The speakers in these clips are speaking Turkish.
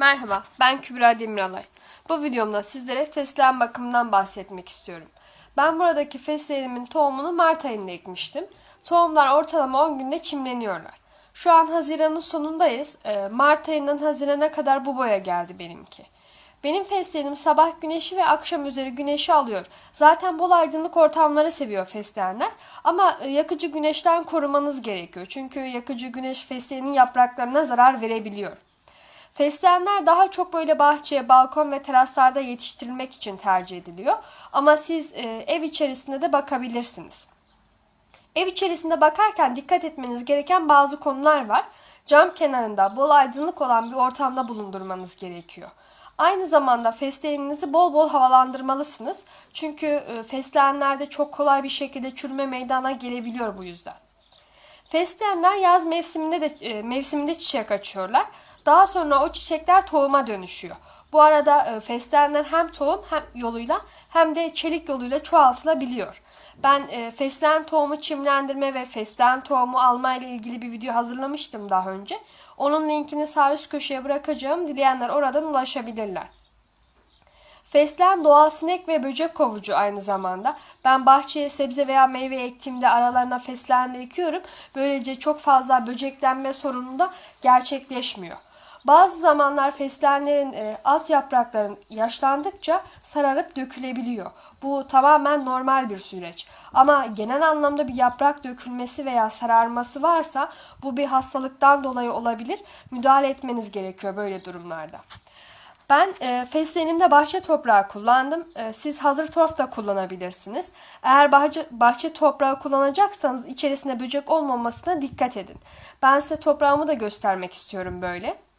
Merhaba, ben Kübra Demiralay. Bu videomda sizlere fesleğen bakımından bahsetmek istiyorum. Ben buradaki fesleğenimin tohumunu Mart ayında ekmiştim. Tohumlar ortalama 10 günde çimleniyorlar. Şu an Haziran'ın sonundayız. Ee, Mart ayından Haziran'a kadar bu boya geldi benimki. Benim fesleğenim sabah güneşi ve akşam üzeri güneşi alıyor. Zaten bol aydınlık ortamları seviyor fesleğenler. Ama e, yakıcı güneşten korumanız gerekiyor. Çünkü yakıcı güneş fesleğenin yapraklarına zarar verebiliyor. Fesleğenler daha çok böyle bahçe, balkon ve teraslarda yetiştirilmek için tercih ediliyor. Ama siz e, ev içerisinde de bakabilirsiniz. Ev içerisinde bakarken dikkat etmeniz gereken bazı konular var. Cam kenarında bol aydınlık olan bir ortamda bulundurmanız gerekiyor. Aynı zamanda fesleğeninizi bol bol havalandırmalısınız. Çünkü e, fesleğenlerde çok kolay bir şekilde çürüme meydana gelebiliyor bu yüzden. Fesleğenler yaz mevsiminde de e, mevsiminde çiçek açıyorlar. Daha sonra o çiçekler tohuma dönüşüyor. Bu arada e, fesleğenler hem tohum hem yoluyla hem de çelik yoluyla çoğaltılabiliyor. Ben e, fesleğen tohumu çimlendirme ve fesleğen tohumu alma ile ilgili bir video hazırlamıştım daha önce. Onun linkini sağ üst köşeye bırakacağım. Dileyenler oradan ulaşabilirler. Fesleğen doğal sinek ve böcek kovucu aynı zamanda. Ben bahçeye sebze veya meyve ektiğimde aralarına fesleğen de ekiyorum. Böylece çok fazla böceklenme sorunu da gerçekleşmiyor. Bazı zamanlar fesleğenlerin e, alt yaprakların yaşlandıkça sararıp dökülebiliyor. Bu tamamen normal bir süreç. Ama genel anlamda bir yaprak dökülmesi veya sararması varsa bu bir hastalıktan dolayı olabilir. Müdahale etmeniz gerekiyor böyle durumlarda. Ben e, fesleğenimde bahçe toprağı kullandım. E, siz hazır torf da kullanabilirsiniz. Eğer bahçe, bahçe toprağı kullanacaksanız içerisinde böcek olmamasına dikkat edin. Ben size toprağımı da göstermek istiyorum böyle.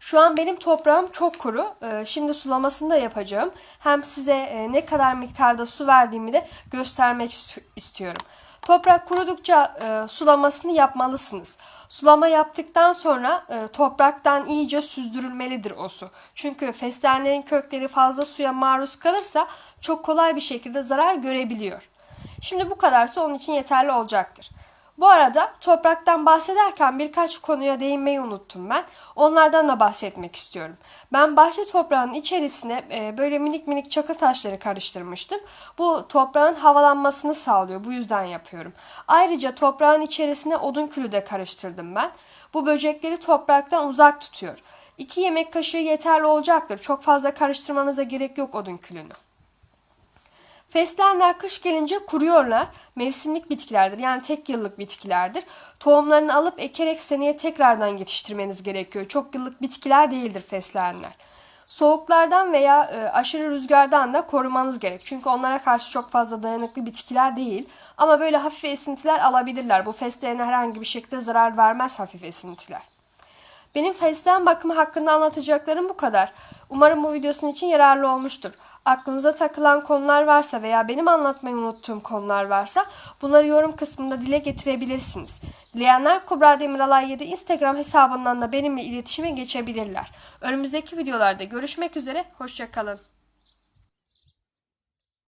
Şu an benim toprağım çok kuru. Ee, Şimdi sulamasını da yapacağım. Hem size e, ne kadar miktarda su verdiğimi de göstermek ist- istiyorum. Toprak kurudukça e, sulamasını yapmalısınız. Sulama yaptıktan sonra e, topraktan iyice süzdürülmelidir o su. Çünkü fesleğenlerin kökleri fazla suya maruz kalırsa çok kolay bir şekilde zarar görebiliyor. Şimdi bu kadarsa onun için yeterli olacaktır. Bu arada topraktan bahsederken birkaç konuya değinmeyi unuttum ben. Onlardan da bahsetmek istiyorum. Ben bahçe toprağının içerisine e, böyle minik minik çakıl taşları karıştırmıştım. Bu toprağın havalanmasını sağlıyor. Bu yüzden yapıyorum. Ayrıca toprağın içerisine odun külü de karıştırdım ben. Bu böcekleri topraktan uzak tutuyor. 2 yemek kaşığı yeterli olacaktır. Çok fazla karıştırmanıza gerek yok odun külünü. Fesleğenler kış gelince kuruyorlar. Mevsimlik bitkilerdir. Yani tek yıllık bitkilerdir. Tohumlarını alıp ekerek seneye tekrardan yetiştirmeniz gerekiyor. Çok yıllık bitkiler değildir fesleğenler. Soğuklardan veya e, aşırı rüzgardan da korumanız gerek. Çünkü onlara karşı çok fazla dayanıklı bitkiler değil. Ama böyle hafif esintiler alabilirler. Bu fesleğene herhangi bir şekilde zarar vermez hafif esintiler. Benim fesleğen bakımı hakkında anlatacaklarım bu kadar. Umarım bu videosun için yararlı olmuştur. Aklınıza takılan konular varsa veya benim anlatmayı unuttuğum konular varsa bunları yorum kısmında dile getirebilirsiniz. Dileyenler Kubra Demiralay 7 Instagram hesabından da benimle iletişime geçebilirler. Önümüzdeki videolarda görüşmek üzere, hoşçakalın.